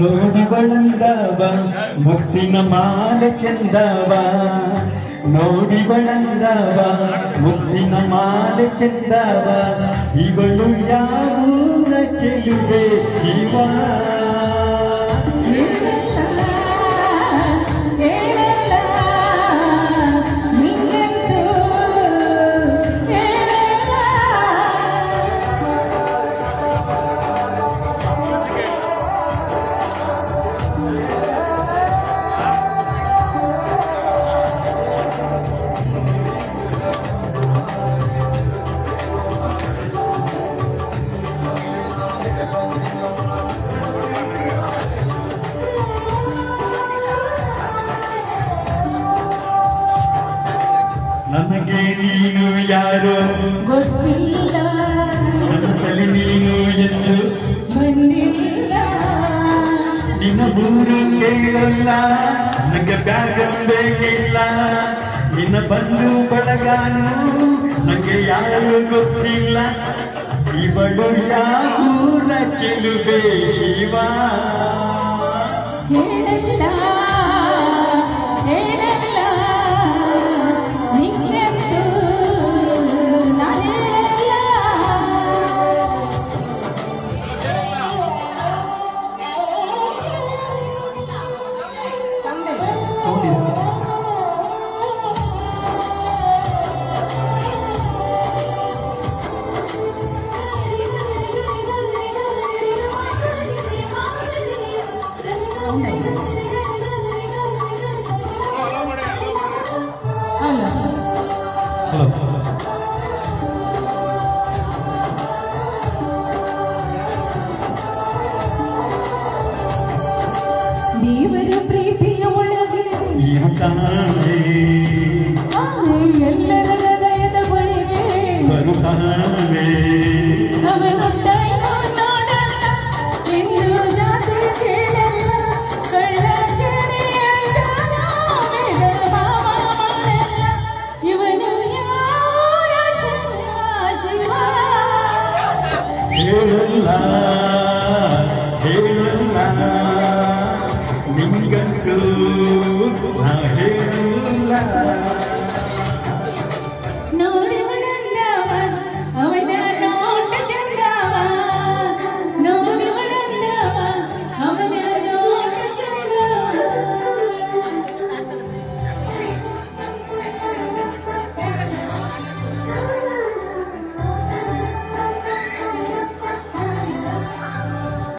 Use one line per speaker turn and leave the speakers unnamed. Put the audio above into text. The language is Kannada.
ನೋಡಿ ಬಳಂದವ ಮುತ್ತಿನ ಮಾಲೆ ಚಂದವ. ನೋಡಿ ಬಳಂದವ ಮುತ್ತಿನ ಮಾಲೆ ಚಂದವ. ಇವಳು ಯಾವ ಚೆಲುವೆ ಇವ? ನನಗೆ ನೀನು ಯಾರು?
ಗೊತ್ತಿಲ್ಲ.
ಮನಸ್ಸಲ್ಲಿ ನೀನು ಎಂದು?
ಬಂದಿಲ್ಲ
ನಿನ್ನ ಊರು ಕೇಳಲ್ಲ ನನಗೆ ಬೇಕಿಲ್ಲ. ನಿನ್ನ ಬಂದು ಬಳಗಾನು ನನಗೆ ಯಾರು ಗೊತ್ತಿಲ್ಲ. ಇವಳು ಯಾರು ಚೆಲುವೆ ಬೇಕಿವಾ
ಹೇಳಲ್ಲ. ದೇವರ ಪ್ರೀತಿಯ ಒಳಗೆ
ಯಾಕಾಂದೆ
ಆ ಎಲ್ಲರ ಹೃದಯದ ಬಳಿಗೆ
ಬರುತ್ತಾನೆ
ಅವನೊಂದೈನೋ
la